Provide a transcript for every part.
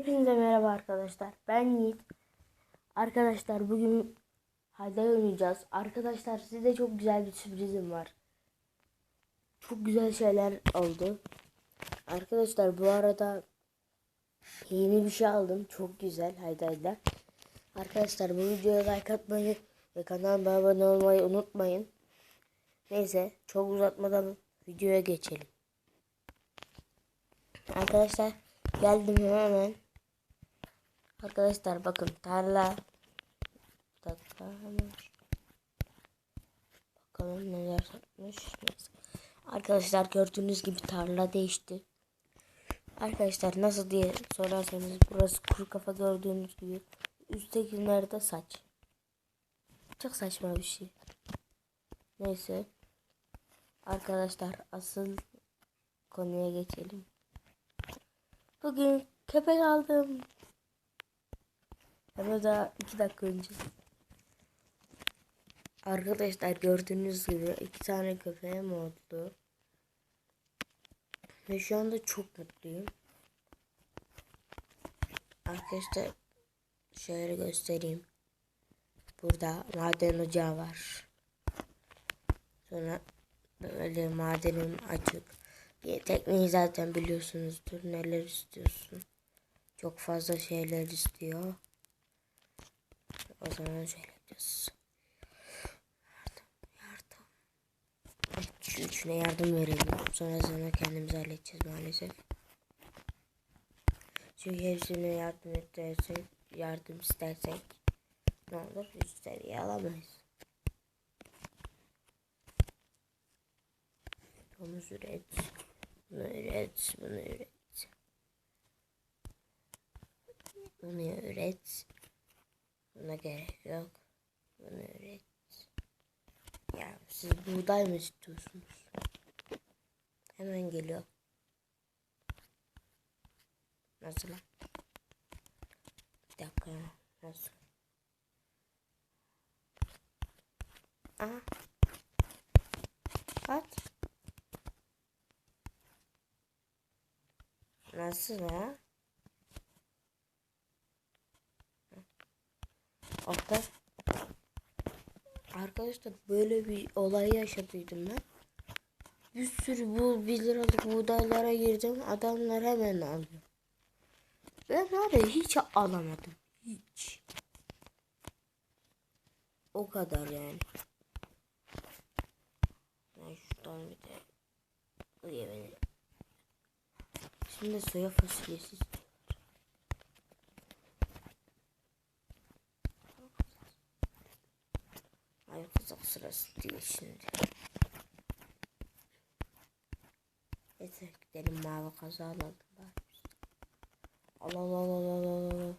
Hepinize merhaba arkadaşlar. Ben Yiğit. Arkadaşlar bugün Hayday oynayacağız. Arkadaşlar size çok güzel bir sürprizim var. Çok güzel şeyler oldu. Arkadaşlar bu arada yeni bir şey aldım. Çok güzel Hayday'da. Arkadaşlar bu videoya like atmayı ve kanalıma abone olmayı unutmayın. Neyse çok uzatmadan videoya geçelim. Arkadaşlar geldim hemen. Arkadaşlar bakın tarla. Bir dakika. Bakalım neler. Neyse. Arkadaşlar gördüğünüz gibi tarla değişti. Arkadaşlar nasıl diye sorarsanız burası kuru kafa gördüğünüz gibi. Üsttekiler de saç. Çok saçma bir şey. Neyse. Arkadaşlar asıl konuya geçelim. Bugün köpek aldım. De daha iki dakika önce. Arkadaşlar gördüğünüz gibi iki tane köpeğim oldu. Ve şu anda çok mutluyum. Arkadaşlar şöyle göstereyim. Burada maden ocağı var. Sonra böyle madenim açık. Bir tekneyi zaten biliyorsunuzdur. Neler istiyorsun. Çok fazla şeyler istiyor. O zaman şöyle yapacağız. Yardım, yardım. Şu üçüne yardım verelim. Sonra sonra kendimiz halledeceğiz maalesef. Çünkü hepsine yardım edersek, yardım istersek ne olur? Üst seviye alamayız. Domuz üret. Bunu üret. Bunu üret. Bunu üret. Buna gerek yok. Bunu üret. Ya siz buğday mı istiyorsunuz? Hemen geliyor. Nasıl lan? Bir dakika. Nasıl? Aha. Kaç? Nasıl ha? Hatta Arkadaşlar böyle bir olay yaşadıydım ben. Bir sürü bu 1 liralık buğdaylara girdim. Adamlar hemen alıyor. Ben var hiç alamadım. Hiç. O kadar yani. Ben şuradan bir de. Şimdi soya fasulyesi istiyorlar. Kızak sırası değil şimdi. Neyse gidelim mavi kaza alalım bari. Al al al al al al.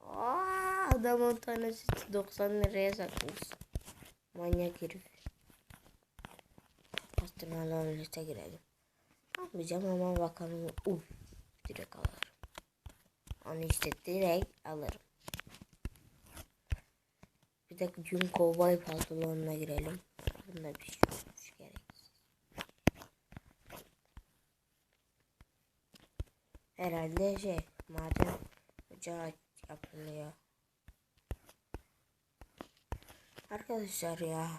Aa, adam 10 tanesi 90 liraya satmış. Manyak herif. Pastırmalı omlete girelim. Almayacağım ama bakalım. Uf, direkt alırım. Onu işte direkt alırım. Bir de gün kovboy pantolonuna girelim. Bunda bir şey olmuş gereksiz. Herhalde şey maden ocağı yapılıyor. Arkadaşlar ya.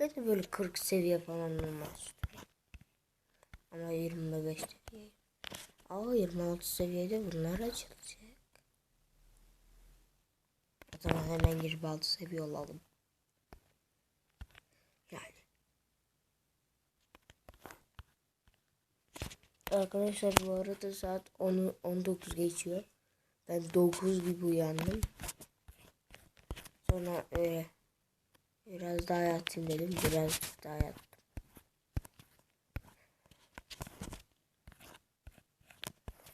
Ben de böyle 40 seviye falan istiyorum. Ama 25 seviye. Aa 26 seviyede bunlar açılacak. O zaman hemen 26 seviye olalım. Yani. Arkadaşlar bu arada saat 10 19 geçiyor. Ben 9 gibi uyandım. Sonra e, biraz daha yatayım dedim. Biraz daha yattım.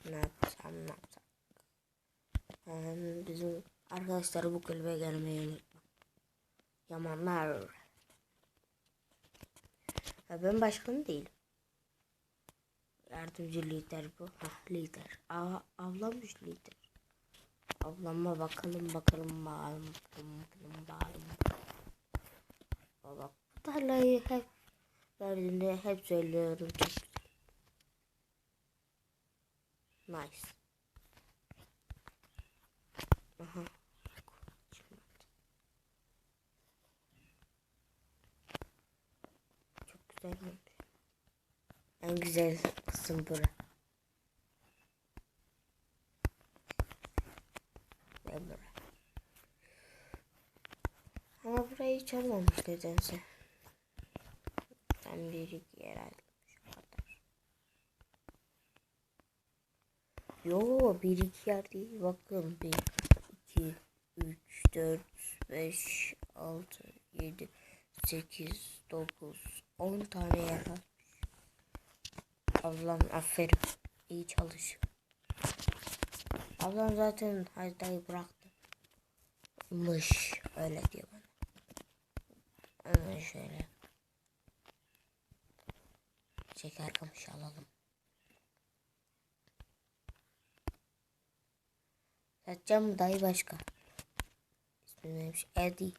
Ne yapsam ne yapsam. Bizim arkadaşlar bu kulübe gelmeyi unutma. Yamanlar. Ya ben başkan değilim. Yardımcı lider bu. Hah lider. Aa, avlamış lider. Avlanma bakalım bakalım bakalım bakalım bakalım bakalım. Bak bu tarlayı hep verdiğinde hep söylüyorum. Nice. Aha. Çok güzel. En güzel kısım bura. Ve bura. Ama burayı hiç olmamış nedense. Tam bir iki yer ayrılmış o kadar. Yo bir iki yer değil. Bakın bir, iki, üç, dört, beş, altı, yedi, sekiz, dokuz, on tane yer var. Ablam aferin. İyi çalışıyor. Ablam zaten haydayı bıraktı. Mış öyle diyor bana. Hemen şöyle. Şeker kamışı alalım. Satacağım dayı başka? İsmi neymiş? Eddie.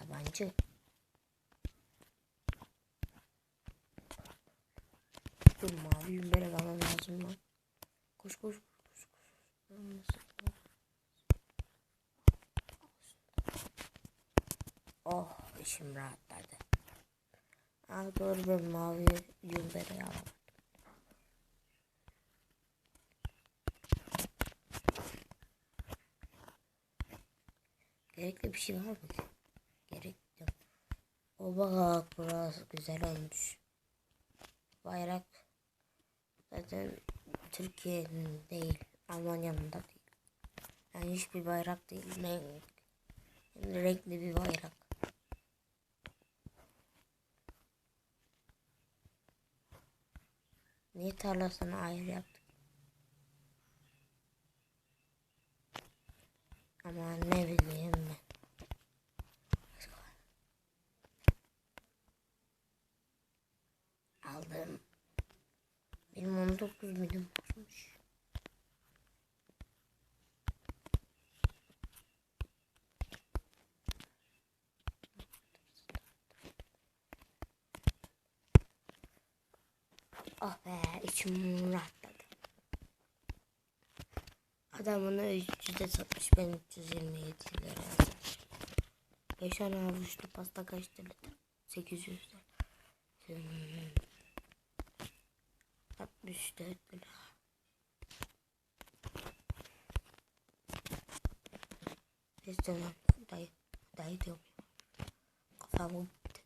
Yabancı. Dur mavi yümbere bana lazım lan. Koş koş koş koş. Oh işim rahatladı. Aa doğru ben mavi yümbere alamadım. Gerekli bir şey var mı? Gerek yok. O bak burası güzel olmuş. Bayrak zaten Türkiye'nin değil, Almanya'nın da değil. Yani hiçbir bayrak değil. Ne, renkli bir bayrak. Niye tarlasını ayrı yaptık? Ama ne bileyim ben. Aldım. Benim 19 milim varmış. Oh be içim rahatladı. Adam onu 300'e satmış ben 327 lira yazmış. 5 tane avuçlu pasta kaç lira? 800 lira. 64 lira. Neyse lan dayı, dayı diyorum. Kafamı gitti.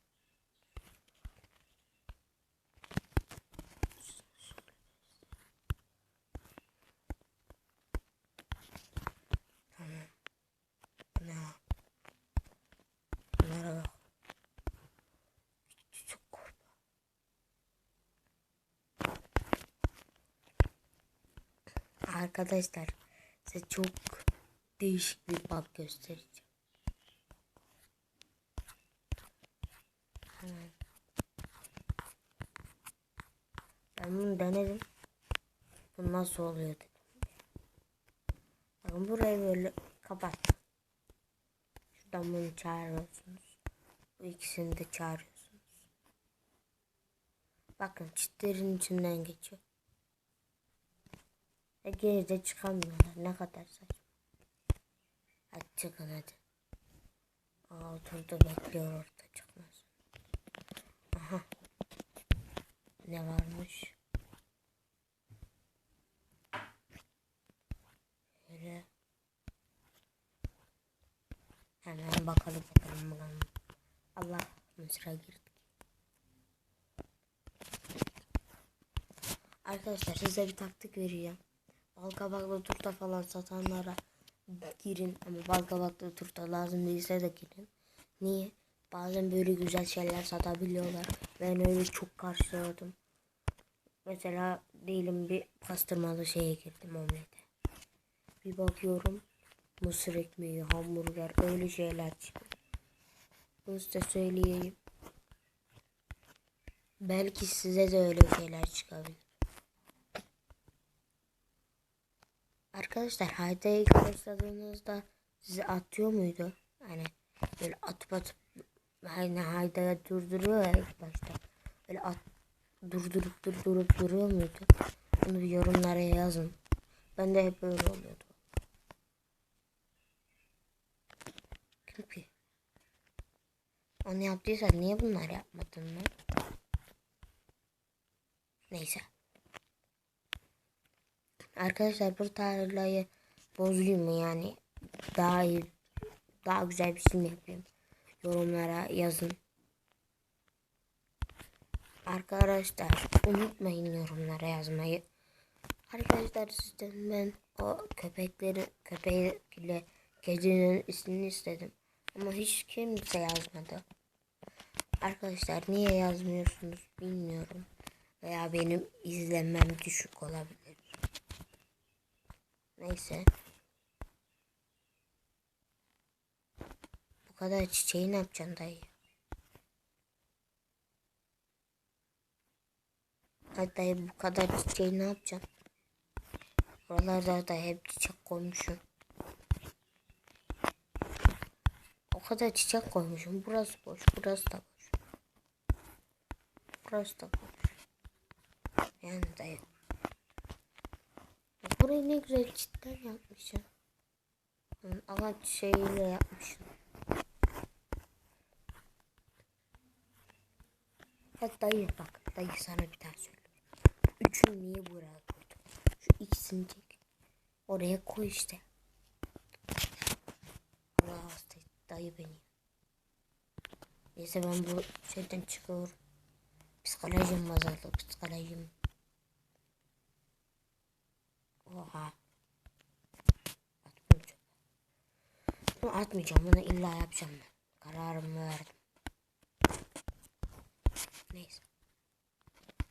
Tamam. Ne? Bunlara bak. Çok korkma. Arkadaşlar size çok değişik bir bug göstereceğim. Hemen. Ben bunu denedim. Bu nasıl oluyor dedim. Bakın burayı böyle kapat. Şuradan bunu çağırıyorsunuz. Bu ikisini de çağırıyorsunuz. Bakın çitlerin içinden geçiyor. Ve geri çıkamıyorlar. Ne kadar saçma. Hadi çıkın hadi. Aa oturdu bekliyor orada çıkmaz. Aha. Ne varmış? Şöyle. Hemen bakalım bakalım bakalım. Allah Mısır'a girdik. Arkadaşlar size bir taktik vereceğim. Bal kabaklı turta falan satanlara girin ama bal kabaklı turta lazım değilse de girin. Niye? Bazen böyle güzel şeyler satabiliyorlar. Ben öyle çok karşıladım. Mesela diyelim bir pastırmalı şeye girdim omlete. Bir bakıyorum mısır ekmeği, hamburger öyle şeyler çıkıyor. Bunu size söyleyeyim. Belki size de öyle şeyler çıkabilir. Arkadaşlar ilk başladığınızda sizi atıyor muydu? Hani böyle atıp atıp hani haydaya durduruyor ya ilk başta. Böyle at durdurup durdurup duruyor muydu? Bunu yorumlara yazın. Ben de hep öyle oluyordu. Ki? Onu yaptıysan niye bunlar yapmadın lan? Neyse. Arkadaşlar bu tarlayı bozayım mı yani? Daha iyi, daha güzel bir mi yapayım? Yorumlara yazın. Arkadaşlar unutmayın yorumlara yazmayı. Arkadaşlar sizden ben o köpekleri köpekle kedinin ismini istedim. Ama hiç kimse yazmadı. Arkadaşlar niye yazmıyorsunuz bilmiyorum. Veya benim izlenmem düşük olabilir. Neyse. Bu kadar çiçeği ne yapacaksın dayı? Hadi dayı bu kadar çiçeği ne yapacaksın? Buralarda da hep çiçek koymuşum. O kadar çiçek koymuşum. Burası boş, burası da boş. Burası da boş. Yani dayı. Burayı ne güzel cidden yapmışım. Ağaç şeyiyle yapmışım. Bak dayı bak. Dayı sana bir daha söylüyorum. Üçünü niye buraya koydum? Şu ikisini çek. Oraya koy işte. Allah hasta dayı beni. Neyse ben bu şeyden çıkıyorum. Psikolojim bozuldu. Psikolojim. Oha. At bunu atmayacağım. Bunu illa yapacağım ben. Kararımı verdim. Neyse.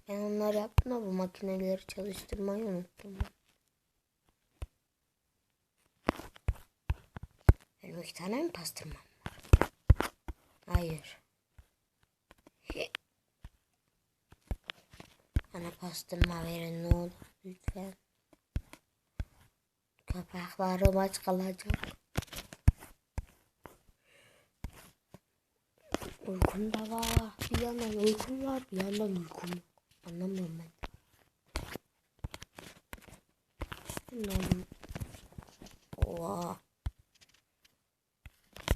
Ben onları yaptım bu makineleri çalıştırmayı unuttum. Ben. Benim iki tane mi pastırmam? Hayır. Bana pastırma verin ne olur lütfen. Köpeklerim aç kalacak. Uykum da var. Bir yandan uykum var, bir yandan uykum yok. Anlamıyorum ben. Bilmiyorum. Oha.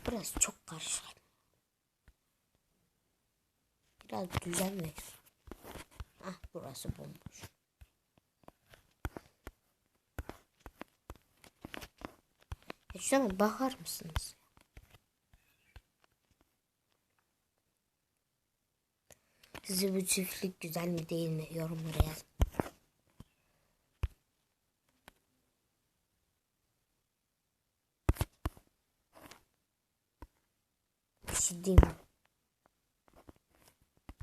Burası çok karışık. Biraz düzen ver. Ah burası bomboş. Şuna bakar mısınız? Size bu çiftlik güzel mi değil mi? Yorumlara yazın. Bir şey diyeyim mi?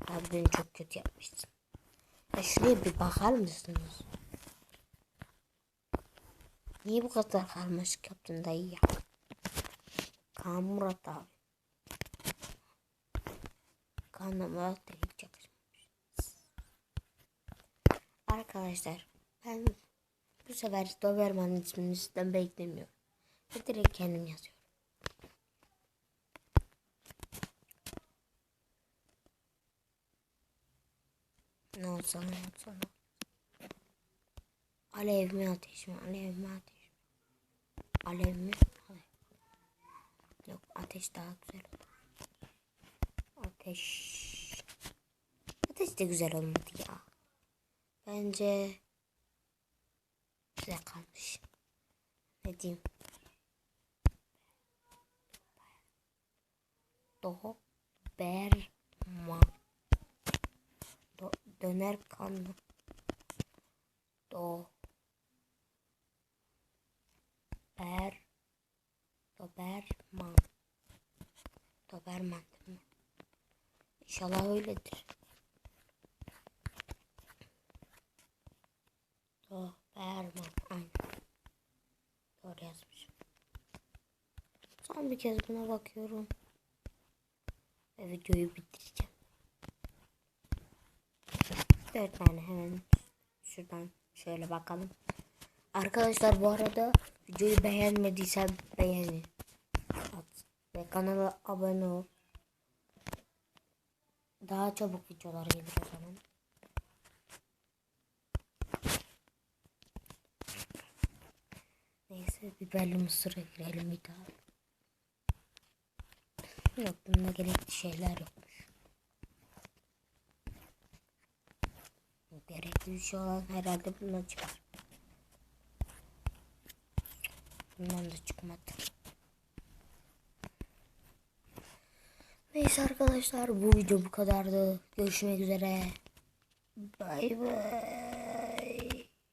Abi beni çok kötü yapmışsın. Ya şuraya bir bakar mısınız? Niye bu kadar karmaşık yaptın dayı ya? Kaan Murat abi. Kaan Murat da hiç yakışmamış. Arkadaşlar ben bu sefer Doberman ismini sizden beklemiyorum. Ve direkt kendim yazıyorum. Ne olsa ne olsa ne Alev mi ateş mi? Alev mi ateş mi? Alev mi? Alev. Yok ateş daha güzel. Ateş. Ateş de güzel olmadı ya. Bence güzel kalmış. Ne diyeyim? Doğu Berma. Do döner kanlı. Do Doberman Doberman değil mi? İnşallah öyledir. Doberman aynen. Doğru yazmışım. Son bir kez buna bakıyorum. Ve videoyu bitireceğim. Dört tane hemen şuradan şöyle bakalım. Arkadaşlar bu arada Videoyu beğenmediysen beğeni at ve kanala abone ol. Daha çabuk videolar gelir o zaman. Neyse biberli mısıra girelim bir daha. Yok bunda gerekli şeyler yokmuş. Gerekli bir şey olan herhalde bundan çıkar. Bundan da çıkmadı. Neyse arkadaşlar bu video bu kadardı. Görüşmek üzere. Bay bay.